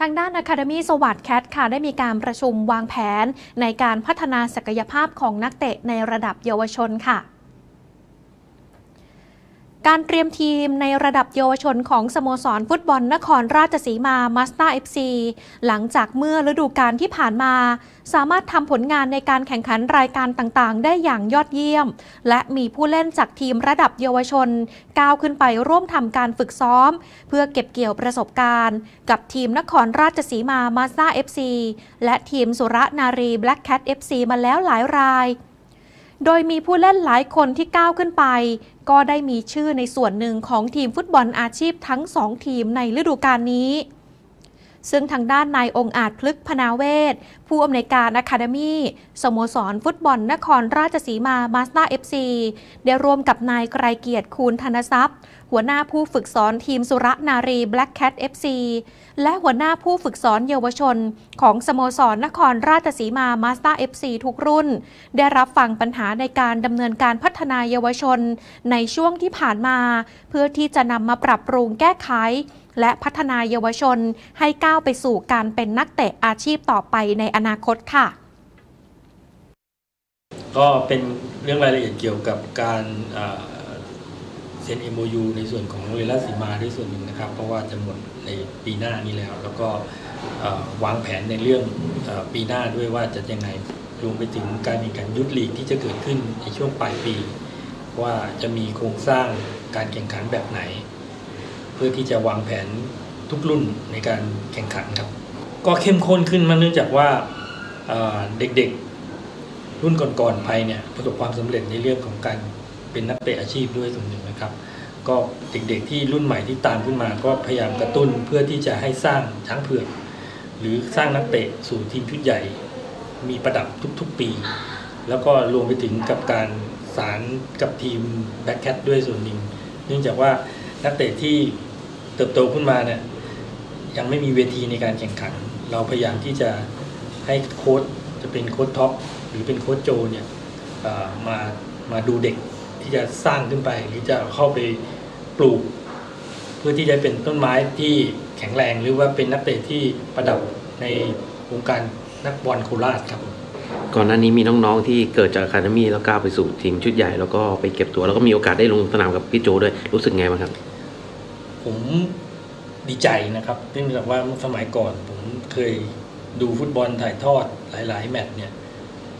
ทางด้าน Academy สวัสด์แคทค่ะได้มีการประชุมวางแผนในการพัฒนาศักยภาพของนักเตะในระดับเยาวชนค่ะ การเตรียมทีมในระดับเยาวชนของสโมสรฟุตบอลนครราชสีมามาสเตอร์เอฟซีหลังจากเมื่อฤดูกาลที่ผ่านมา สามารถทำผลงานในการแข่งขันรายการต่างๆ ได้อย่างยอดเยี่ยม และมีผู้เล่นจากทีมระดับเยาวชน ก้าวขึ้นไปร่วมทำการฝึกซ้อม เพื่อเก็บเกี่ยวประสบการณ์ กับทีมนครราชสีมามาสเตอร์เอฟซีและทีมสุรนารีแบล็กแคทเอฟซีมาแล้วหลายราย โดยมีผู้เล่นหลายคนที่ก้าวขึ้นไป ก็ได้มีชื่อในส่วนหนึ่งของทีมฟุตบอลอาชีพทั้งสองทีมในฤดูกาลนี้ ซึ่งทางด้านนายองค์อาจพลึกพนาเวศ ผู้อำนวยการอะคาเดมี่สโมสรฟุตบอลนครราชสีมามาสเตอร์เอฟซีได้ร่วมกับนายไกรเกียรติคูณธนทรัพย์ หัวหน้าผู้ฝึกสอนทีมสุรนารีแบล็กแคทเอฟซีและหัวหน้าผู้ฝึกสอนเยาวชน ของสโมสรนครราชสีมามาสเตอร์เอฟซีทุกรุ่น ได้รับฟังปัญหาในการดำเนินการพัฒนาเยาวชน ในช่วงที่ผ่านมา เพื่อที่จะนำมาปรับปรุงแก้ไข และพัฒนาเยาวชนให้ก้าวไปสู่การเป็นนักเตะอาชีพต่อไปในอนาคตค่ะ ก็เป็นเรื่องรายละเอียดเกี่ยวกับการเอ่อเซ็น MOU ในส่วนของโรงเรียนราชสีมาด้วยส่วนหนึ่งนะครับ เพราะว่าจะหมดในปีหน้านี้แล้ว แล้วก็วางแผนในเรื่องอปีหน้าด้วยว่าจะยังไงรวมไปถึงการแข่งขันยุทธลีกที่จะเกิดขึ้นในช่วงปลายปี ว่าจะมีโครงสร้างการแข่งขันแบบไหน เพื่อที่จะวางแผนทุกรุ่นในการแข่งขันครับ ก็เข้มข้นขึ้นมาเนื่องจากว่าเอ่อเด็กๆ รุ่นก่อนๆไปเนี่ยประสบความสำเร็จในเรื่องของการเป็นนักเตะอาชีพด้วยส่วนหนึ่งนะครับ ก็เด็กๆที่รุ่นใหม่ที่ตามขึ้นมา ก็พยายามกระตุ้นเพื่อที่จะให้สร้างช้างเผือกหรือสร้างนักเตะสู่ทีมชุดใหญ่ มีประดับทุกๆปี แล้วก็รวมไปถึงกับการสารกับทีมแบ็คแคทด้วยส่วนหนึ่งเนื่องจากว่า นักเตะที่เติบโตขึ้นมาเนี่ยยังไม่มีเวทีในการแข่งขัน เราพยายามที่จะให้โค้ชจะเป็นโค้ชท็อปหรือเป็นโค้ชโจเนี่ยมามาดูเด็กที่จะสร้างขึ้นไป หรือจะเข้าไปปลูก เพื่อที่จะเป็นต้นไม้ที่แข็งแรงหรือว่าเป็นนักเตะที่ประดับในวงการนักบอลโคราชครับก่อนหน้านี้มีน้องๆที่เกิดจากคาเดมี่แล้วก้าวไปสู่ทีมชุดใหญ่แล้วก็ไปเก็บตัวแล้วก็มีโอกาสได้ลงสนามกับพี่โจด้วยรู้สึกไงบ้างครับ ผมดีใจนะครับเนื่องจากว่าสมัยก่อนผมเคยดูฟุตบอลถ่ายทอดหลาย ๆ แมตช์เนี่ย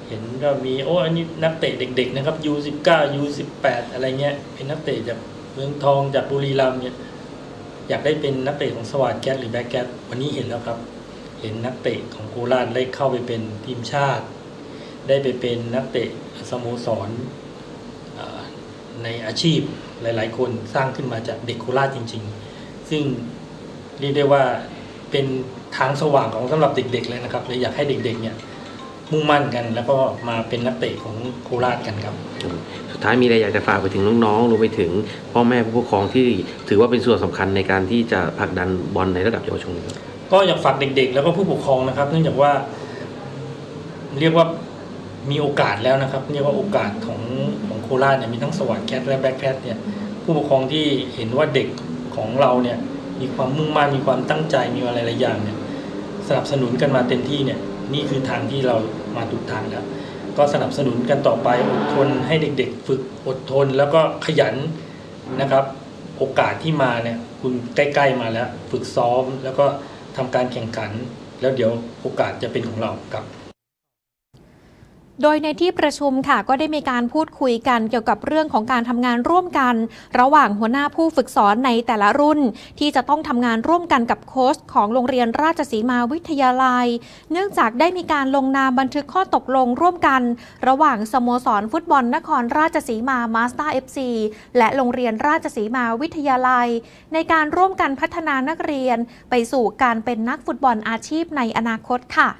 เห็นก็มีโอ้อันนี้นักเตะเด็ก ๆ นะครับ U19 U18 อะไรเงี้ย เป็นนักเตะจากเมืองทองจากบุรีรัมย์เนี่ยอยากได้เป็นนักเตะของสวัสดแคทหรือแบ็กแคทวันนี้เห็นแล้วครับ เห็นนักเตะของโคราชได้เข้าไปเป็นทีมชาติ ได้ไปเป็นนักเตะสโมสรในอาชีพ หลาย ๆ คนสร้างขึ้นมาจากเด็กโคราชจริง ๆ ซึ่งเรียกได้ว่าเป็นทางสว่างของสำหรับเด็ก ๆ เลยนะครับเลยอยากให้เด็ก ๆ เนี่ยมุ่งมั่นกันแล้วก็มาเป็นนักเตะของโคราชกันครับ สุดท้ายมีอะไรอยากจะฝากไปถึงน้องๆรวมไปถึงพ่อแม่ผู้ปกครองที่ถือว่าเป็นส่วนสำคัญในการที่จะผลักดันบอลในระดับเยาวชนครับก็อยากฝากเด็ก ๆ แล้วก็ผู้ปกครองนะครับ เนื่องจากว่า เรียกว่ามีโอกาสแล้วนะครับ เรียกว่าโอกาสของของ โคราชเนี่ยมีทั้งสวัสดแคทและแบ็คแคทเนี่ยผู้ปกครองที่เห็นว่าเด็กของเราเนี่ยมีความมุ่งมั่นมีความตั้งใจมีอะไรหลายอย่างเนี่ยสนับสนุนกันมาเต็มที่เนี่ยนี่คือทางที่เรามาถูกทางแล้วก็สนับสนุนกันต่อไปอดทนให้เด็กๆ ฝึกอดทนแล้วก็ขยันนะครับโอกาสที่มาเนี่ยคุณใกล้ๆมาแล้ว ฝึกซ้อมแล้วก็ทำการแข่งขัน แล้วเดี๋ยวโอกาสจะเป็นของเราครับ โดยในที่ประชุมค่ะก็ได้มีการพูดคุยกันเกี่ยวกับเรื่องของการทำงานร่วมกัน ระหว่างหัวหน้าผู้ฝึกสอนในแต่ละรุ่น ที่จะต้องทำงานร่วมกันกับโค้ชของโรงเรียนราชสีมาวิทยาลัย เนื่องจากได้มีการลงนามบันทึกข้อตกลงร่วมกัน ระหว่างสโมสรฟุตบอลนครราชสีมามาสเตอร์เอฟซีและโรงเรียนราชสีมาวิทยาลัย ในการร่วมกันพัฒนานักเรียน ไปสู่การเป็นนักฟุตบอลอาชีพในอนาคตค่ะ